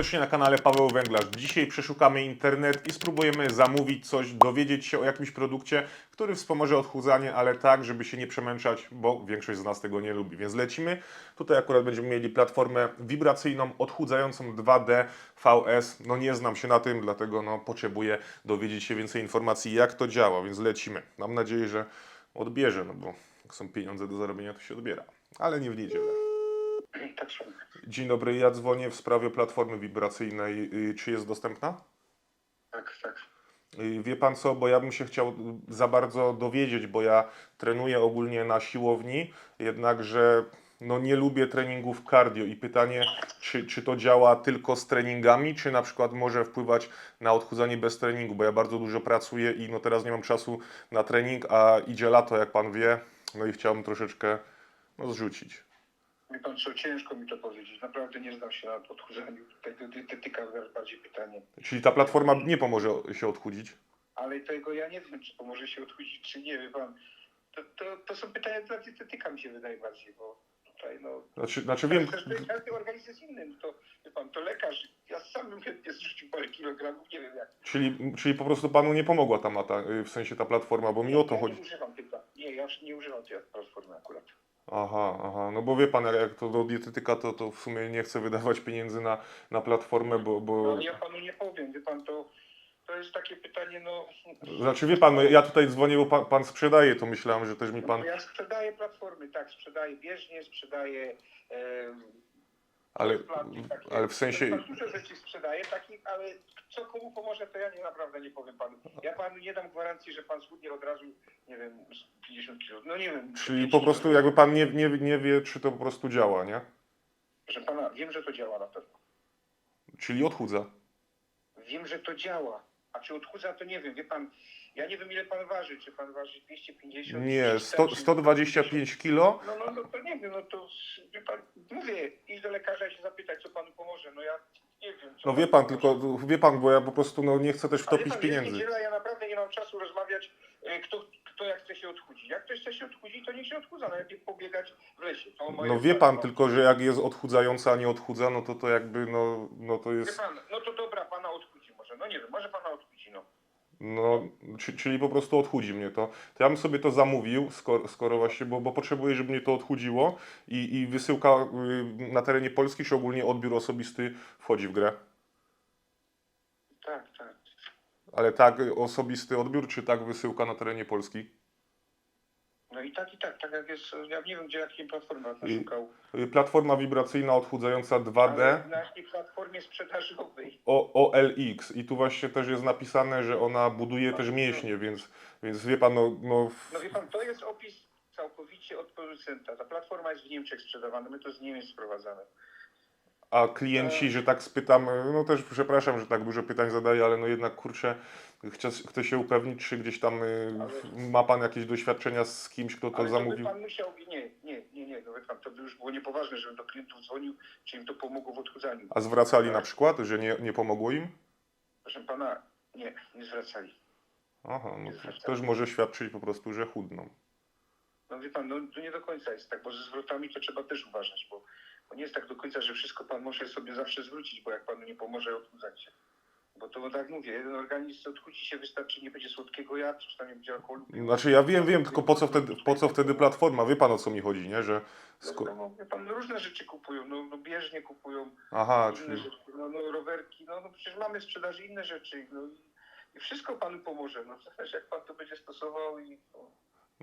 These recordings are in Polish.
serdecznie na kanale Paweł Węglarz. Dzisiaj przeszukamy internet i spróbujemy zamówić coś, dowiedzieć się o jakimś produkcie, który wspomoże odchudzanie, ale tak, żeby się nie przemęczać, bo większość z nas tego nie lubi. Więc lecimy. Tutaj akurat będziemy mieli platformę wibracyjną, odchudzającą 2D VS. No nie znam się na tym, dlatego no, potrzebuję dowiedzieć się więcej informacji, jak to działa, więc lecimy. Mam nadzieję, że odbierze, no bo jak są pieniądze do zarobienia, to się odbiera. Ale nie w niedzielę. Tak są. Dzień dobry, ja dzwonię w sprawie platformy wibracyjnej. Y, Czy jest dostępna? Tak, tak. Y, Wie pan co, bo ja bym się chciał za bardzo dowiedzieć, bo ja trenuję ogólnie na siłowni, jednakże no nie lubię treningów cardio i pytanie, czy, czy to działa tylko z treningami, czy na przykład może wpływać na odchudzanie bez treningu, bo ja bardzo dużo pracuję i no teraz nie mam czasu na trening, a idzie lato, jak pan wie, no i chciałbym troszeczkę no, zrzucić. Wie pan co, ciężko mi to powiedzieć. Naprawdę nie znam się na odchudzaniu. Tutaj do dietetyka bardziej pytanie. Czyli ta platforma nie pomoże się odchudzić? Ale tego ja nie wiem, czy pomoże się odchudzić, czy nie, wie pan. To, to, to są pytania dla dietetyka, mi się wydaje bardziej, bo tutaj no... Znaczy, znaczy wiem, Każdy, każdy organizm jest inny. No To, wie pan, to lekarz. Ja sam bym chętnie zrzucił parę kilogramów, nie wiem jak. czyli, czyli po prostu panu nie pomogła ta mata, y, w sensie ta platforma, bo mi o to ja chodzi. nie używam tylko. Nie, ja już nie używam tej platformy akurat. Aha, aha, no bo wie pan, jak- to do dietetyka, to, to w sumie nie chcę wydawać pieniędzy na, na platformę, bo, bo... No ja panu nie powiem, wie pan, to, to jest takie pytanie, no... Znaczy wie pan, no, ja tutaj dzwonię, bo pan, pan sprzedaje, to myślałem, że też mi pan... No, ja sprzedaję platformy, tak, sprzedaję bieżnie, sprzedaję e, Ale, takie. ale w sensie... Tam Dużo rzeczy sprzedaję takich, ale co komu pomoże, to ja nie naprawdę nie powiem panu. Ja panu nie dam gwarancji, że pan schudnie od razu, nie wiem, z 50 kg. No nie wiem. Czyli 5 po prostu jakby pan nie, nie, nie wie, czy to po prostu działa, nie? Że pana, wiem, że to działa na pewno. Czyli odchudza. Wiem, że to działa. A czy odchudza, to nie wiem. Wie pan, ja nie wiem ile pan waży. Czy pan waży 250? Nie, 100, 300, 125 kilo. No, no, no to nie wiem, no to wie pan, mówię, lekarza i się zapytać, co panu pomoże. No ja nie wiem. co No wie panu pan, pomoże. tylko wie pan, bo ja po prostu no, nie chcę też Ale wtopić pan, Jest pieniędzy. niedziela, ja naprawdę nie mam czasu rozmawiać, e, kto, kto jak chce się odchudzić. Jak ktoś chce się odchudzić, to niech się odchudza, najlepiej pobiegać w lesie. To moje No wie pan, zdanie. tylko że jak jest odchudzająca, a nie odchudza, no to to jakby, no, no to Wie jest... pan, no to dobra, pana odchudzi może. No nie wiem, może pana odchudzi, no. Czy, czyli po prostu odchudzi mnie to. To ja bym sobie to zamówił, skoro, skoro właśnie, bo, bo potrzebuję, żeby mnie to odchudziło i, i wysyłka y, na terenie Polski, czy ogólnie odbiór osobisty wchodzi w grę. Tak, tak. Ale tak y, osobisty odbiór, czy tak wysyłka na terenie Polski? No i tak, i tak, tak jak jest, ja nie wiem, gdzie jakiej platformy I- szukał. Platforma wibracyjna odchudzająca 2D Ale na jakiej platformie sprzedażowej. o, OLX i tu właśnie też jest napisane, że ona buduje też mięśnie, więc, więc wie pan, no, no w- No wie pan, to jest opis całkowicie od producenta. Ta platforma jest w Niemczech sprzedawana, my to z Niemiec sprowadzamy. A klienci, że tak spytam, no też przepraszam, że tak dużo pytań zadaję, ale no jednak kurczę, chcę, chcę się upewnić, czy gdzieś tam y, ma Pan jakieś doświadczenia z kimś, kto to Ale to zamówił? by pan musiał, nie, nie, nie, nie, no pan, to by już było niepoważne, żebym do klientów dzwonił, czy im to pomogło w odchudzaniu. A zwracali na przykład, że nie, nie pomogło im? Proszę pana, nie, nie zwracali. Aha, no to też może świadczyć po prostu, że chudną. No wie pan, no to nie do końca jest tak, bo ze zwrotami to trzeba też uważać, bo, bo nie jest tak do końca, że wszystko pan może sobie zawsze zwrócić, bo jak panu nie pomoże, odchudzać się. Bo to tak mówię, jeden organizm odchudzi się, wystarczy, nie będzie słodkiego jadł, nie będzie alkoholu. Znaczy ja wiem, wiem, tylko po co wtedy, po co wtedy platforma? Wie Pan o co mi chodzi, nie? Że sko- No, no, wie pan, no, różne rzeczy kupują, no, no bieżnie kupują, Aha, inne czyli... rzeczy, no, no rowerki, no, no przecież mamy w sprzedaży inne rzeczy, no i, i wszystko panu pomoże, no zależy jak pan to będzie stosował i no,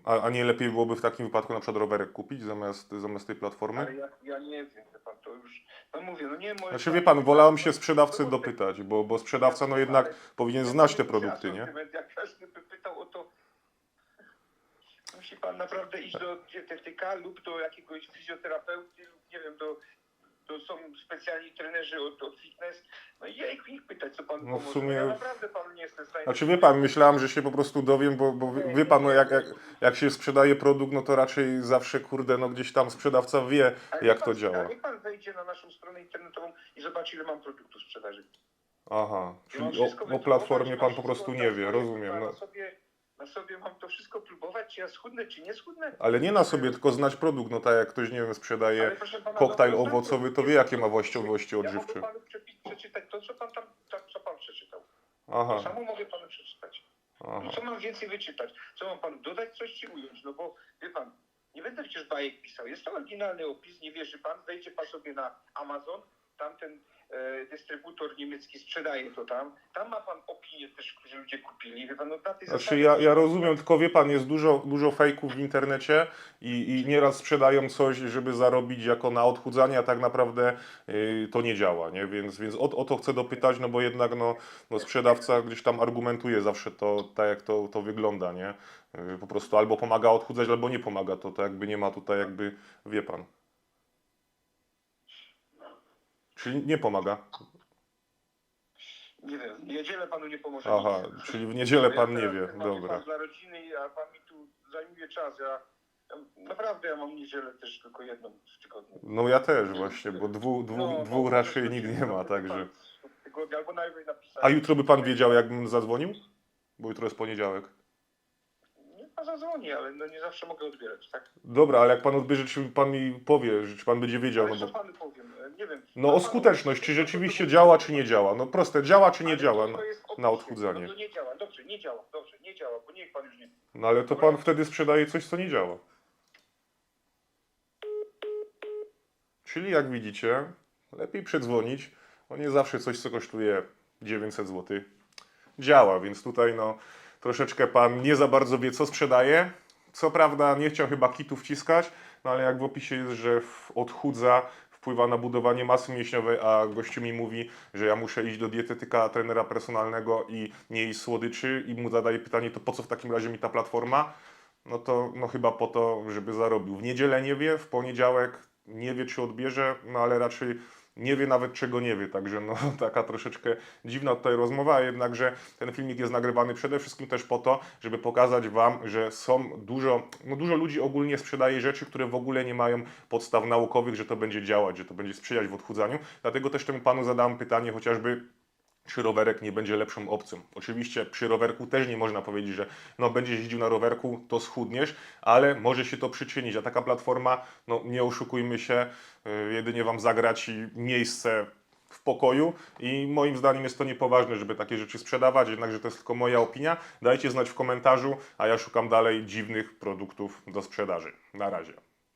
A, a nie lepiej byłoby w takim wypadku na przykład rowerek kupić zamiast, zamiast tej ale platformy? ja, ja nie wiem, wie pan, to już, no mówię, no nie moje... Znaczy wie Pan, wolałem się sprzedawcy dopytać, bo, bo sprzedawca no jednak powinien znać te produkty, nie? Jak każdy by pytał o to, musi pan naprawdę iść do dietetyka lub do jakiegoś fizjoterapeuty lub nie wiem, do, to są specjalni trenerzy od, od fitness, no i ja ich, ich pytać, co pan No w pomoże. sumie- Ja naprawdę panu Znaczy wie pan, myślałem, że się po prostu dowiem, bo, bo wie- wie pan, no jak, jak, jak się sprzedaje produkt, no to raczej zawsze, kurde, no gdzieś tam sprzedawca wie, Ale jak niech to pan- działa. ale Niech pan wejdzie na naszą stronę internetową i zobaczy, ile mam produktów sprzedaży. Aha, mam czyli wszystko o, o wypróbować, platformie mam pan po wszystko prostu nie wie, rozumiem. Na No. sobie, na sobie mam to wszystko próbować, czy ja schudnę, czy nie schudnę. Ale nie na sobie, tylko znać produkt, no tak jak ktoś, nie wiem, Ale sprzedaje proszę pana, koktajl no, no, owocowy, to wie, jakie ma właściwości Ja odżywcze. mogę panu przepi- przeczytać to, co pan tam, tam co pan przeczytał. Aha, To samo mogę panu przeczytać. aha. No co mam więcej wyczytać? Co mam panu dodać, coś ci ująć? No bo wie pan, nie będę przecież bajek pisał. Jest to oryginalny opis, nie wierzy pan, wejdzie pan sobie na Amazon, tamten e, dystrybutor niemiecki sprzedaje to tam. Tam ma pan opinię też, którzy ludzie kupili. Wie pan, no na tej Znaczy zasadzie- ja, ja rozumiem, tylko wie pan, jest dużo, dużo fejków w internecie i, i nieraz sprzedają coś, żeby zarobić jako na odchudzanie, a tak naprawdę y, to nie działa, nie? Więc, więc o, o to chcę dopytać, no bo jednak no, no sprzedawca gdzieś tam argumentuje zawsze to, tak jak to, to wygląda, nie? Y, po prostu albo pomaga odchudzać, albo nie pomaga, to, to jakby nie ma tutaj jakby, wie pan. Czyli nie pomaga. Nie wiem, w niedzielę panu nie pomoże. Aha, nic. czyli w niedzielę pan nie wie, mam, dobra. Pan, dla rodziny, a pan mi tu zajmuje czas. Ja, ja naprawdę ja mam niedzielę też tylko jedną w tygodniu. No ja też właśnie, bo dwóch, dwóch, No, dwóch no, raczej to- nikt nie ma, także... Albo najwyżej napisać. A jutro by pan wiedział, jakbym zadzwonił? Bo jutro jest poniedziałek. Pan zadzwoni, ale no nie zawsze mogę odbierać, tak? Dobra, ale jak pan odbierze, czy pan mi powie, że- czy pan będzie wiedział? Ale No, co bo... panu powiem? Nie wiem. no o skuteczność, czy rzeczywiście działa, czy nie działa? No proste, działa, czy nie działa? No, opis. na odchudzanie. No to nie działa, dobrze, nie działa, dobrze, nie działa, bo niech pan już nie... no ale to pan wtedy sprzedaje coś, co nie działa. Czyli jak widzicie, lepiej przedzwonić, bo nie zawsze coś, co kosztuje 900 zł, działa, więc tutaj no troszeczkę pan nie za bardzo wie, co sprzedaje. Co prawda nie chciał chyba kitu wciskać, no ale jak w opisie jest, że odchudza, wpływa na budowanie masy mięśniowej, a gościu mi mówi, że ja muszę iść do dietetyka, trenera personalnego i nie jeść słodyczy i mu zadaje pytanie, to po co w takim razie mi ta platforma? No to no chyba po to, żeby zarobił. W niedzielę nie wie, w poniedziałek nie wie, czy odbierze, no ale raczej nie wie nawet czego nie wie, także no taka troszeczkę dziwna tutaj rozmowa, jednakże ten filmik jest nagrywany przede wszystkim też po to, żeby pokazać Wam, że są dużo, no dużo ludzi ogólnie sprzedaje rzeczy, które w ogóle nie mają podstaw naukowych, że to będzie działać, że to będzie sprzyjać w odchudzaniu, dlatego też temu Panu zadałem pytanie chociażby czy rowerek nie będzie lepszą opcją. Oczywiście przy rowerku też nie można powiedzieć, że no będziesz jeździł na rowerku, to schudniesz, ale może się to przyczynić, a taka platforma, no nie oszukujmy się, y, jedynie Wam zagraci miejsce w pokoju i moim zdaniem jest to niepoważne, żeby takie rzeczy sprzedawać, jednakże to jest tylko moja opinia. Dajcie znać w komentarzu, a ja szukam dalej dziwnych produktów do sprzedaży. Na razie.